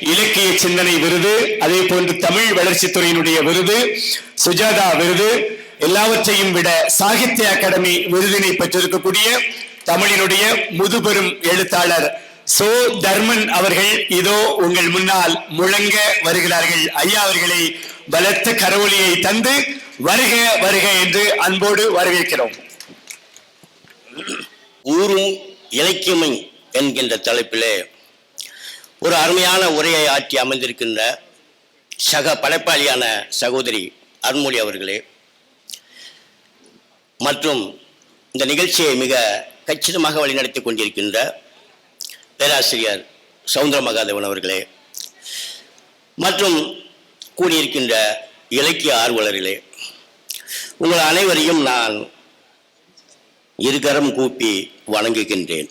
இலக்கிய சிந்தனை விருது அதே போன்று தமிழ் வளர்ச்சித்துறையினுடைய விருது சுஜாதா விருது எல்லாவற்றையும் விட சாகித்ய அகாடமி விருதினை பெற்றிருக்கக்கூடிய தமிழினுடைய முதுபெரும் எழுத்தாளர் சோ தர்மன் அவர்கள் இதோ உங்கள் முன்னால் முழங்க வருகிறார்கள். ஐயா அவர்களை பலத்த கரவொலியை தந்து வருக வருக என்று அன்போடு வரவேற்கிறோம். ஊரும் இலக்கியமை என்கின்ற தலைப்பிலே ஒரு அருமையான உரையை ஆற்றி அமைந்திருக்கின்ற சக படைப்பாளியான சகோதரி அருண்மொழி அவர்களே மற்றும் இந்த நிகழ்ச்சியை மிக கச்சிதமாக வழிநடத்தி கொண்டிருக்கின்ற பேராசிரியர் சவுந்தர மகாதேவன் அவர்களே மற்றும் கூடியிருக்கின்ற இலக்கிய ஆர்வலர்களே உங்கள் அனைவரையும் நான் இருகரம் கூப்பி வணங்குகின்றேன்.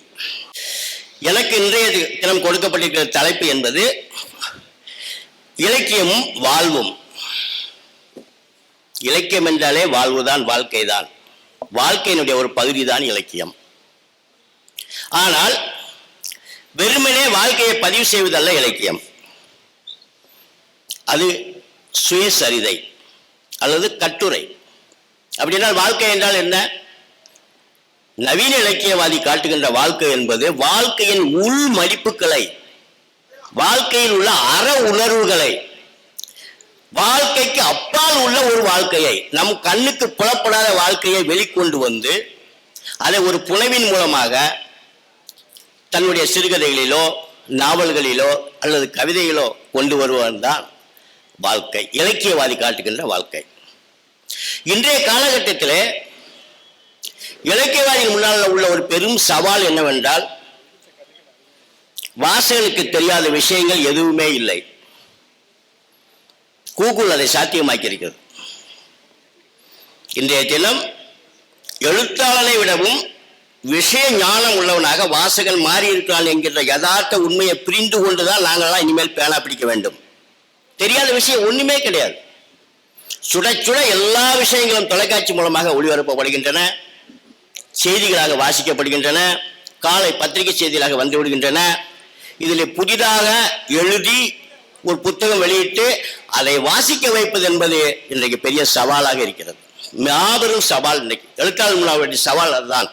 எனக்கு இன்றைய தினம் கொடுக்கப்பட்டிருக்கிற தலைப்பு என்பது இலக்கியமும் வாழ்வும். இலக்கியம் என்றாலே வாழ்வுதான் வாழ்க்கைதான். வாழ்க்கையினுடைய ஒரு பகுதி தான் இலக்கியம். ஆனால் வெறுமனே வாழ்க்கையை பதிவு செய்வதல்ல இலக்கியம். அது சுயசரிதை அல்லது கட்டுரை. அப்படின்னா வாழ்க்கை என்றால் என்ன? நவீன இலக்கியவாதி காட்டுகின்ற வாழ்க்கை என்பது வாழ்க்கையின் உள் மதிப்புகளை வாழ்க்கையில் உள்ள அற உணர்வுகளை வாழ்க்கைக்கு அப்பால் உள்ள ஒரு வாழ்க்கையை நம் கண்ணுக்கு புலப்படாத வாழ்க்கையை வெளிக்கொண்டு வந்து அதை ஒரு புனைவின் மூலமாக தன்னுடைய சிறுகதைகளிலோ நாவல்களிலோ அல்லது கவிதைகளோ கொண்டு வருவன் தான் வாழ்க்கை இலக்கியவாதி காட்டுகின்ற வாழ்க்கை. இன்றைய காலகட்டத்திலே இலக்கியவாதிகள் முன்னால் உள்ள ஒரு பெரும் சவால் என்னவென்றால் வாசகனுக்கு தெரியாத விஷயங்கள் எதுவுமே இல்லை. கூகுள் அதை சாத்தியமாக்கி இருக்கிறது இன்றைய தினம் எழுத்தாளனை விடவும் விஷய ஞானம் உள்ளவனாக வாசகன் மாறி இருக்கிறான் என்கிற யதார்த்த உண்மையை புரிந்து கொண்டுதான் நாங்கள்லாம் இனிமேல் பேனா பிடிக்க வேண்டும். தெரியாத விஷயம் ஒண்ணுமே கிடையாது. சுட சுட எல்லா விஷயங்களும் தொலைக்காட்சி மூலமாக ஒளிபரப்பப்படுகின்றன. செய்திகளாக வாசிக்கப்படுகின்றன. காலை பத்திரிகை செய்திகளாக வந்து விடுகின்றன. இதில் புதிதாக எழுதி ஒரு புத்தகம் வெளியிட்டு அதை வாசிக்க வைப்பது என்பது இன்றைக்கு பெரிய சவாலாக இருக்கிறது. மாபெரும் சவால் இன்றைக்கு. எழுத்தாளர் முன்னாடி சவால் அதுதான்.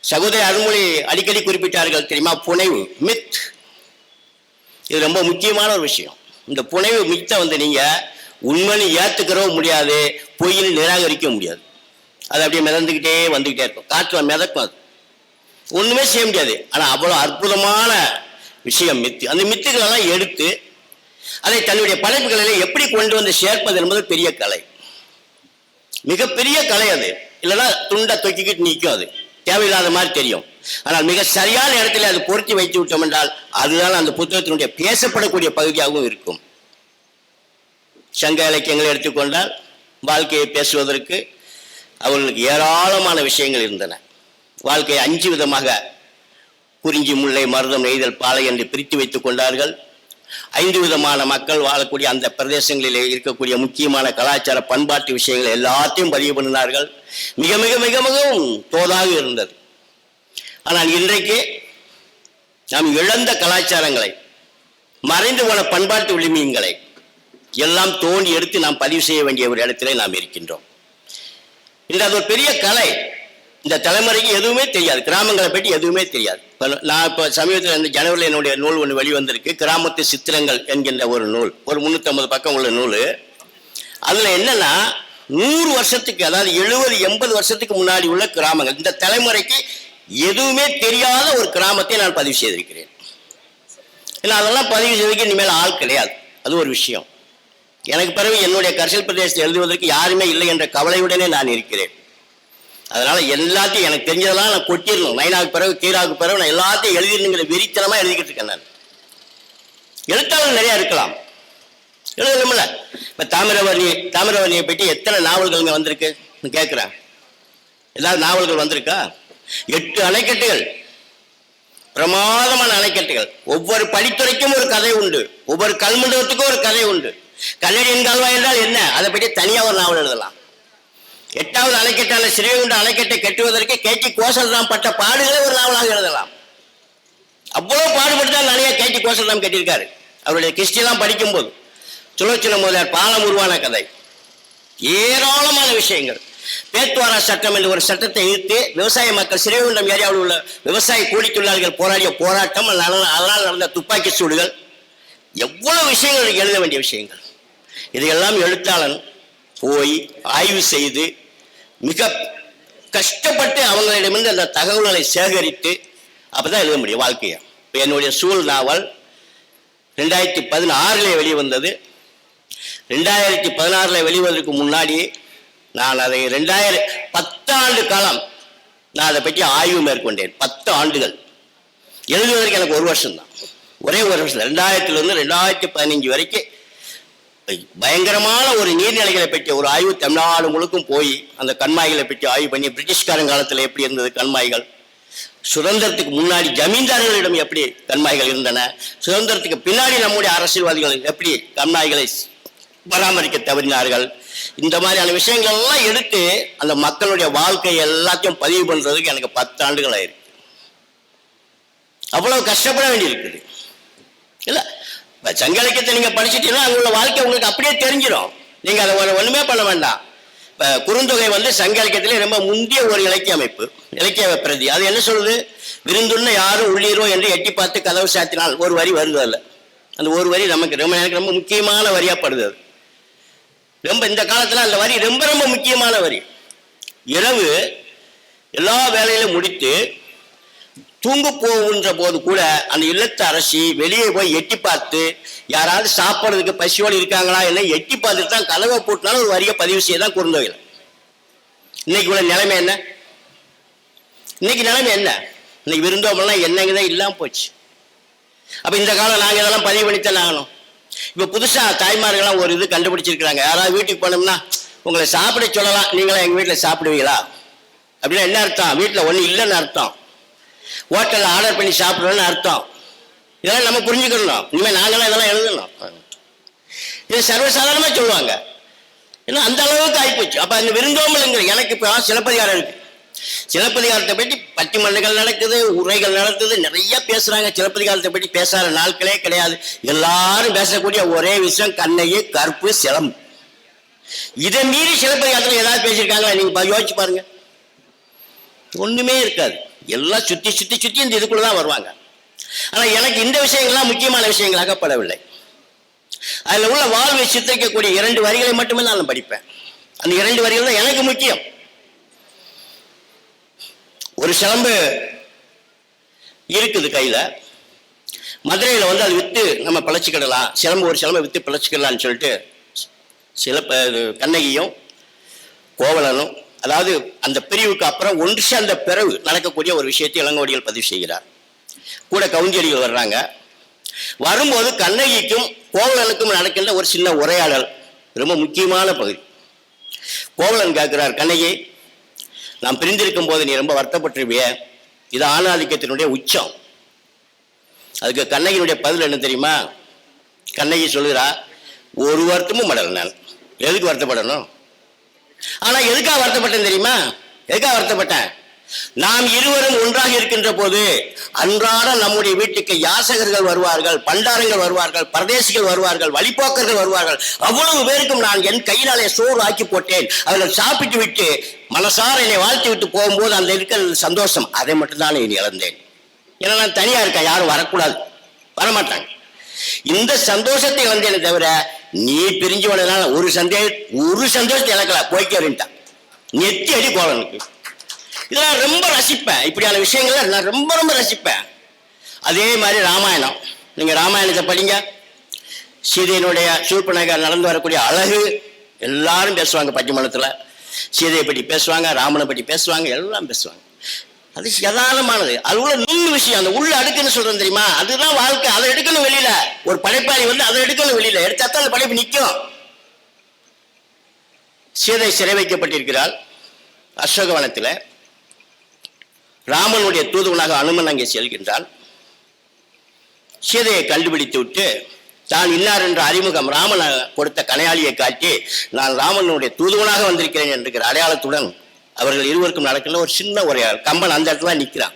சகோதரி அருள்மொழி அடிக்கடி குறிப்பிட்டார்கள் தெரியுமா? புனைவு மித் இது ரொம்ப முக்கியமான ஒரு விஷயம். இந்த புனைவு மித்தை வந்து நீங்க உண்மைன்னு ஏத்துக்கிறவும் முடியாது பொய்யில் நிராகரிக்க முடியாது. அது அப்படியே மிதந்துக்கிட்டே வந்துக்கிட்டே இருக்கும். காற்றுல மிதக்கும் அது. ஒண்ணுமே செய்ய முடியாது. ஆனா அவ்வளவு அற்புதமான விஷயம் மித்து. அந்த மித்துகளெல்லாம் எடுத்து அதை தன்னுடைய படைப்புகளில் எப்படி கொண்டு வந்து சேர்ப்பது என்பது பெரிய கலை. மிகப்பெரிய கலை அது. இல்லைன்னா துண்டை தொக்கிக்கிட்டு நிற்கும் அது. தேவையில்லாத மாதிரி தெரியும். ஆனால் மிக சரியான இடத்துல அது பொருத்தி வைத்து விட்டோம் என்றால் அதுதான் அந்த புத்தகத்தினுடைய பேசப்படக்கூடிய பகுதியாகவும் இருக்கும். சங்க இலக்கியங்களை எடுத்துக்கொண்டால் வாழ்க்கையை பேசுவதற்கு அவர்களுக்கு ஏராளமான விஷயங்கள் இருந்தன. வாழ்க்கையை அஞ்சு விதமாக குறிஞ்சி முல்லை மருதம் நெய்தல் பாலை என்று பிரித்து வைத்துக் கொண்டார்கள். ஐந்து விதமான மக்கள் வாழக்கூடிய அந்த பிரதேசங்களிலே இருக்கக்கூடிய முக்கியமான கலாச்சார பண்பாட்டு விஷயங்கள் எல்லாத்தையும் பதிவு பண்ணினார்கள். மிக மிக மிக மிகவும் தோதாக இருந்தது. ஆனால் இன்றைக்கு நாம் இழந்த கலாச்சாரங்களை மறைந்து போன பண்பாட்டு விளிமியங்களை எல்லாம் தோண்டி எடுத்து நாம் பதிவு செய்ய வேண்டிய ஒரு இடத்திலே நாம் இருக்கின்றோம். இந்த அது ஒரு பெரிய கலை. இந்த தலைமுறைக்கு எதுவுமே தெரியாது. கிராமங்களை பற்றி எதுவுமே தெரியாது. இப்ப நான் இப்போ சமீபத்தில் இந்த ஜனவரியில் என்னுடைய நூல் ஒன்று வெளிவந்திருக்கு. கிராமத்து சித்திரங்கள் என்கின்ற ஒரு நூல். ஒரு முந்நூற்றம்பது பக்கம் உள்ள நூல். அதில் என்னென்னா நூறு வருஷத்துக்கு அதாவது எழுபது எண்பது வருஷத்துக்கு முன்னாடி உள்ள கிராமங்கள். இந்த தலைமுறைக்கு எதுவுமே தெரியாத ஒரு கிராமத்தை நான் பதிவு செய்திருக்கிறேன். ஏன்னா அதெல்லாம் பதிவு செய்வதற்கு இனிமேல் ஆள் கிடையாது. அது ஒரு விஷயம். எனக்கு பிறகு என்னுடைய கர்சல் பிரதேசத்தை எழுதுவதற்கு யாருமே இல்லை என்ற கவலையுடனே நான் இருக்கிறேன். அதனால எல்லாத்தையும் எனக்கு தெரிஞ்சதெல்லாம் நான் கொட்டிடணும். நைனாவுக்கு பிறகு கீராவுக்கு பிறகு நான் எல்லாத்தையும் எழுதிடணுங்கிற வெறித்தனமாக எழுதிக்கிட்டு இருக்கேன் நான். எழுத்தாளர் நிறையா இருக்கலாம். எழுதணும்ல. இப்போ தாமிரவர்ணி தாமிரவர்ணியை பற்றி எத்தனை நாவல்கள்ங்க வந்திருக்கு? கேட்குறேன். ஏதாவது நாவல்கள் வந்திருக்கா? எட்டு அணைக்கட்டுகள். பிரமாதமான அணைக்கட்டுகள். ஒவ்வொரு படித்துறைக்கும் ஒரு கதை உண்டு. ஒவ்வொரு கல்மண்டபத்துக்கும் ஒரு கதை உண்டு. கல்லடியின் கால்வாய் என்றால் என்ன? அதை பற்றி தனியாக ஒரு நாவல் எழுதலாம். எட்டாவது அணைக்கட்டான ஸ்ரீகுண்ட அணைக்கட்டை கட்டுவதற்கு கேட்டி கோசல் தான் பட்ட பாடுகளை ஒரு நாவலாக எழுதலாம். அவ்வளவு பாடுபட்டுதான் நிறைய கேட்டி கோசல்ராம் கட்டியிருக்காரு. அவருடைய கிறிஸ்டிலாம் படிக்கும்போது சுழற்சின முதலியார் பாலம் உருவான கதை. ஏராளமான விஷயங்கள். பேத்வாரா சட்டம் என்ற ஒரு சட்டத்தை ஈர்த்து விவசாய மக்கள் சிறைகுண்டம் ஏரியாவில் உள்ள விவசாய கூலி தொழிலாளர்கள் போராடிய போராட்டம் அதனால் அதனால் நடந்த துப்பாக்கி சூடுகள். எவ்வளவு விஷயங்கள் எழுத வேண்டிய விஷயங்கள். இதையெல்லாம் எழுத்தாளன் போய் ஆய்வு செய்து மிக கஷ்டப்பட்டு அவங்களிடமிருந்து அந்த தகவல்களை சேகரித்து அப்போதான் எழுத முடியும் வாழ்க்கையை. இப்போ என்னுடைய சூழ் நாவல் ரெண்டாயிரத்தி பதினாறுல வெளிவந்தது. ரெண்டாயிரத்தி பதினாறில் வெளிவதற்கு முன்னாடி நான் அதை ரெண்டாயிரம் பத்தாண்டு காலம் நான் அதை பற்றி ஆய்வு மேற்கொண்டேன். பத்து ஆண்டுகள். எழுதுவதற்கு எனக்கு ஒரு வருஷம்தான். ஒரே ஒரு வருஷம். ரெண்டாயிரத்துலேருந்து ரெண்டாயிரத்தி பதினஞ்சு வரைக்கும் பயங்கரமான ஒரு நீர்நிலைகளை பற்றிய ஒரு ஆய்வு தமிழ்நாடு முழுக்கும் போய் அந்த கண்மாய்களை பற்றி ஆய்வு பண்ணி பிரிட்டிஷ்காரன் காலத்தில் எப்படி இருந்தது கண்மாய்கள்? சுதந்திரத்துக்கு முன்னாடி ஜமீன்தார்களிடம் எப்படி கண்மாய்கள் இருந்தன? சுதந்திரத்துக்கு பின்னாடி நம்முடைய அரசியல்வாதிகள் எப்படி கண்மாய்களை பராமரிக்க தவறினார்கள்? இந்த மாதிரியான விஷயங்கள் எல்லாம் எடுத்து அந்த மக்களுடைய வாழ்க்கை எல்லாத்தையும் பதிவு பண்றதுக்கு எனக்கு பத்து ஆண்டுகள் ஆயிருக்கு. அவ்வளவு கஷ்டப்பட வேண்டியிருக்குது. இல்லை சங்க இலக்கியத்தை நீங்க படிச்சுட்டீங்கன்னா அங்குள்ள வாழ்க்கை உங்களுக்கு அப்படியே தெரிஞ்சிடும் நீங்க அதை ஒன்றுமே ஒண்ணுமே பண்ண வேண்டாம். இப்ப குறுந்தொகை வந்து சங்க இலக்கியத்திலே ரொம்ப முந்திய ஒரு இலக்கிய அமைப்பு இலக்கிய பிரதி. அது என்ன சொல்லுது? விருந்துண்ண யாரும் உள்ளீரோ என்று எட்டி பார்த்து கதவு சாத்தினால் ஒரு வரி வருது அதுல. அந்த ஒரு வரி நமக்கு ரொம்ப எனக்கு ரொம்ப முக்கியமான வரியா படுது அது. ரொம்ப இந்த காலத்துல அந்த வரி ரொம்ப ரொம்ப முக்கியமான வரி. இரவு எல்லா வேலையிலும் முடித்து தூங்க போகின்ற போது கூட அந்த இல்லத்த அரசி வெளியே போய் எட்டி பார்த்து யாராவது சாப்பிட்றதுக்கு பசியோடு இருக்காங்களா என்ன எட்டி பார்த்துட்டு தான் கதவை போட்டுனாலும் ஒரு வரியை பதிவு செய்ய தான் குறுந்தவையில் இன்னைக்கு உள்ள நிலைமை என்ன? இன்னைக்கு நிலைமை என்ன? இன்னைக்கு விருந்தோம்பலாம் என்னங்கதான் இல்லாமல் போச்சு. அப்போ இந்த காலம் நாங்கள் இதெல்லாம் பதிவு பண்ணித்தான் ஆகணும். இப்போ புதுசாக தாய்மார்கள்லாம் ஒரு இது கண்டுபிடிச்சிருக்கிறாங்க. யாராவது வீட்டுக்கு போனோம்னா உங்களை சாப்பிட சொல்லலாம். நீங்களாம் எங்கள் வீட்டில் சாப்பிடுவீங்களா? அப்படின்னா என்ன அர்த்தம்? வீட்டில் ஒன்றும் இல்லைன்னு அர்த்தம். ஹோட்டல்ல ஆர்டர் பண்ணி சாப்பிடுறோம்னு அர்த்தம். இதெல்லாம் நம்ம புரிஞ்சுக்கணும் இனிமே நாங்களாம் இதெல்லாம் எழுதணும். இது சர்வசாதாரணமாக சொல்லுவாங்க. ஏன்னா அந்த அளவுக்கு ஆகிப்போச்சு அப்ப அந்த விருந்தோம்பலுங்கிற எனக்கு இப்போ சிலப்பதிகாரம் இருக்கு. சிலப்பதிகாரத்தை பற்றி பட்டிமன்றங்கள் நடக்குது உரைகள் நடக்குது நிறைய பேசுறாங்க. சிலப்பதிகாரத்தை பற்றி பேசாத நாட்களே கிடையாது. எல்லாரும் பேசக்கூடிய ஒரே விஷயம் கண்ணையே கற்பு சிலம்பு. இதை மீறி சிலப்பதிகாரத்தில் ஏதாவது பேசியிருக்காங்களா? நீங்க யோசிச்சு பாருங்க. ஒண்ணுமே இருக்காது. எல்லாம் சுத்தி சுத்தி சுத்தி இந்த இதுக்குள்ள தான் வருவாங்க. ஆனா எனக்கு இந்த விஷயங்கள்லாம் முக்கியமான விஷயங்களாக படவில்லை அதுல உள்ள வாழ்வை சித்தரிக்கக்கூடிய இரண்டு வரிகளை மட்டுமே நான் படிப்பேன். அந்த இரண்டு வரிகள் தான் எனக்கு முக்கியம். ஒரு சிலம்பு இருக்குது கையில. மதுரையில வந்து அது வித்து நம்ம பிழைச்சிக்கிடலாம். சிலம்பு ஒரு சிலம்பை வித்து பிழைச்சிக்கிடலாம்னு சொல்லிட்டு சில கண்ணகியும் கோவலனும் அதாவது அந்த பிரிவுக்கு அப்புறம் ஒன்று சேர்ந்த பிறகு நடக்கக்கூடிய ஒரு விஷயத்தை இளங்கோடிகள் பதிவு செய்கிறார். கூட கவுஞ்சலிகள் வர்றாங்க. வரும்போது கண்ணகிக்கும் கோவலனுக்கும் நடக்கின்ற ஒரு சின்ன உரையாடல். ரொம்ப முக்கியமான பகுதி. கோவலன் கேட்கிறார் கண்ணகி நாம் பிரிந்திருக்கும் போது நீ ரொம்ப வருத்தப்பட்டிருவிய இது ஆணாதிக்கத்தினுடைய உச்சம். அதுக்கு கண்ணகியினுடைய பதில் என்ன தெரியுமா? கண்ணகி சொல்லுகிறா ஒரு வருத்தமும் மடல் நான். எதுக்கு வருத்தப்படணும்? ஆனா எதுக்காக வருத்தப்பட்டேன் தெரியுமா? எதுக்காக வருத்தப்பட்டேன்? நாம் இருவரும் ஒன்றாக இருக்கின்ற போது அன்றாட நம்முடைய வீட்டுக்கு யாசகர்கள் வருவார்கள் பண்டாரங்கள் வருவார்கள் பரதேசிகள் வருவார்கள் வழிபோக்கர்கள் வருவார்கள். அவ்வளவு பேருக்கும் நான் என் கையினாலே சோறு ஆக்கி போட்டேன். அவர்கள் சாப்பிட்டு விட்டு மனசார என்னை வாழ்த்து விட்டு போகும்போது அந்த இருக்கிற சந்தோஷம். அதை மட்டும்தான் இனி இழந்தேன். ஏன்னா நான் தனியா இருக்கேன். யாரும் வரக்கூடாது. வரமாட்டாங்க. இந்த சந்தோஷத்தை இழந்தேனே தவிர நீ பிரிஞ்சு வந்ததுனால ஒரு சந்தேக ஒரு சந்தோஷத்தை இழக்கல போய்க்கறின்ட்டான் நெத்தி அடி கோலனுக்கு இதெல்லாம் ரொம்ப ரசிப்பேன். இப்படியான விஷயங்களை நான் ரொம்ப ரொம்ப ரசிப்பேன். அதே மாதிரி ராமாயணம். நீங்க ராமாயணத்தை படிங்க. சீதையினுடைய சூர்பனகர் நடந்து வரக்கூடிய அழகு எல்லாரும் பேசுவாங்க பட்டிமன்றத்துல சீதையை பற்றி பேசுவாங்க ராமனை பற்றி பேசுவாங்க எல்லாம் பேசுவாங்க. அது யதார்த்தமானது. அது உள்ள நுண்ணு விஷயம். அந்த உள்ள அடுக்குன்னு சொல்றேன் தெரியுமா? அதுதான் வாழ்க்கை. அதை எடுக்கணும் வெளியில. ஒரு படைப்பாளி வந்து அதை எடுக்கணும் வெளியில. எடுத்தா தான் அந்த படைப்பு நிற்கும். சீதை சிறை வைக்கப்பட்டிருக்கிறாள் அசோகவனத்தில். ராமனுடைய தூதுவனாக அனுமன் அங்கே செல்கின்றான். சீதையை கண்டுபிடித்து விட்டு தான் இன்னார் என்ற அறிமுகம் ராமன் கொடுத்த கனையாளியை காட்டி நான் ராமனுடைய தூதுவனாக வந்திருக்கிறேன் என்கிற அடையாளத்துடன் அவர்கள் இருவருக்கும் நடக்கிற ஒரு சின்ன உரையாடல் கம்பன் அந்த இடத்துல நிற்கிறான்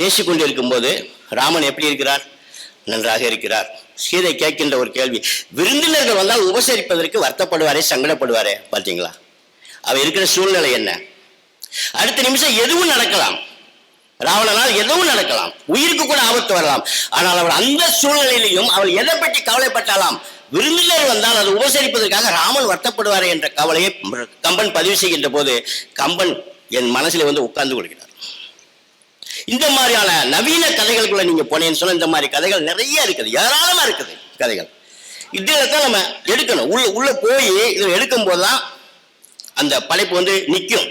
பேசிக்கொண்டு இருக்கும்போது ராமன் எப்படி இருக்கிறார்? நன்றாக இருக்கிறார். சீதை கேட்கின்ற ஒரு கேள்வி விருந்தினர்கள் வந்தால் உபசரிப்பதற்கு வருத்தப்படுவாரே சங்கடப்படுவாரே பார்த்தீங்களா? அவர் இருக்கிற சூழ்நிலை என்ன? அடுத்த நிமிஷம் எதுவும் நடக்கலாம். ராவணனால் எதுவும் நடக்கலாம். உயிருக்கு கூட ஆபத்து வரலாம். ஆனால் அவர் அந்த சூழ்நிலையிலையும் அவள் எதை பற்றி கவலைப்பட்டாலாம்? விருந்தினர் வந்தால் அது உபசரிப்பதற்காக ராமன் வருத்தப்படுவார் என்ற கவலையை கம்பன் பதிவு செய்கின்ற போது கம்பன் என் மனசில் வந்து உட்கார்ந்து கொள்கிறார். இந்த மாதிரியான நவீன கதைகளுக்குள்ள நீங்க போனேன்னு சொன்னா இந்த மாதிரி கதைகள் நிறைய இருக்குது. ஏராளமா இருக்குது கதைகள். இதுல தான் நம்ம எடுக்கணும். உள்ள உள்ள போய் இதை எடுக்கும் போதுதான் அந்த படைப்பு வந்து நிற்கும்.